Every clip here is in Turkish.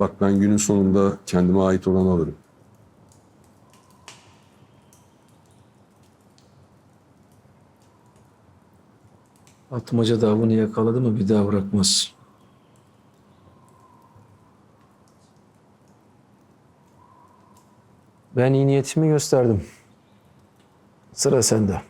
Bak ben günün sonunda kendime ait olanı alırım. Atmaca da avını yakaladı mı bir daha bırakmaz. Ben iyi niyetimi gösterdim. Sıra sende.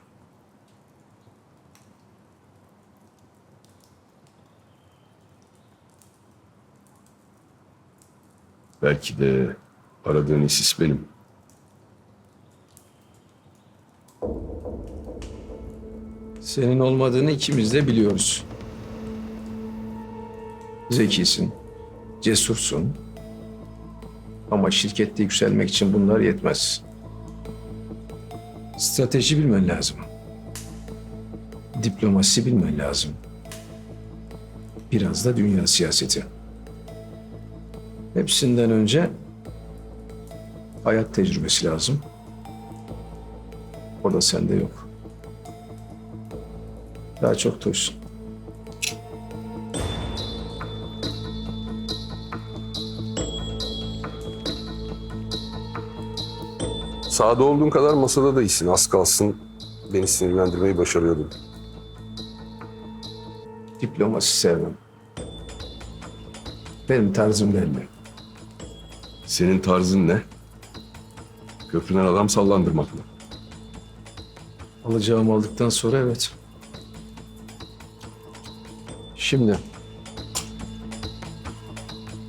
Belki de aradığın isis benim. Senin olmadığını ikimiz de biliyoruz. Zekisin, cesursun. Ama şirkette yükselmek için bunlar yetmez. Strateji bilmen lazım. Diplomasi bilmen lazım. Biraz da dünya siyaseti. Hepsinden önce hayat tecrübesi lazım. O da sende yok. Daha çok duysun. Sağda olduğun kadar masada da iyisin. Az kalsın beni sinirlendirmeyi başarıyordun. Diplomasi sevmem. Benim tarzım belli. Senin tarzın ne? Köprüden adam sallandırmak mı? Alacağımı aldıktan sonra evet. Şimdi.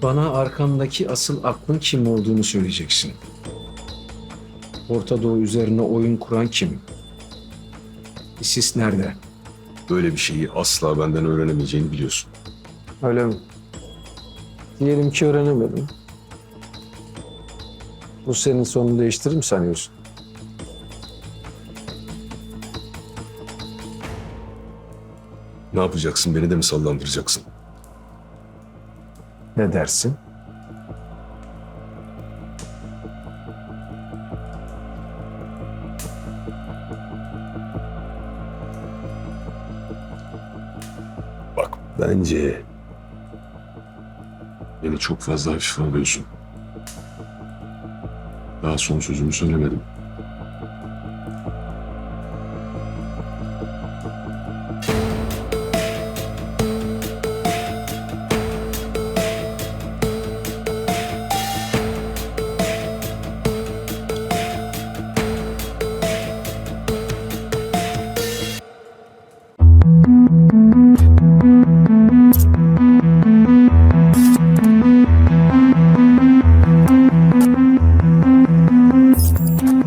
Bana arkamdaki asıl aklın kim olduğunu söyleyeceksin. Orta Doğu üzerine oyun kuran kim? ISIS nerede? Böyle bir şeyi asla benden öğrenemeyeceğini biliyorsun. Öyle mi? Diyelim ki öğrenemedim. Bu senin sonunu değiştirir mi sanıyorsun? Ne yapacaksın? Beni de mi sallandıracaksın? Ne dersin? Bak bence beni çok fazla hafife alıyorsun. Daha son sözümü söylemedim.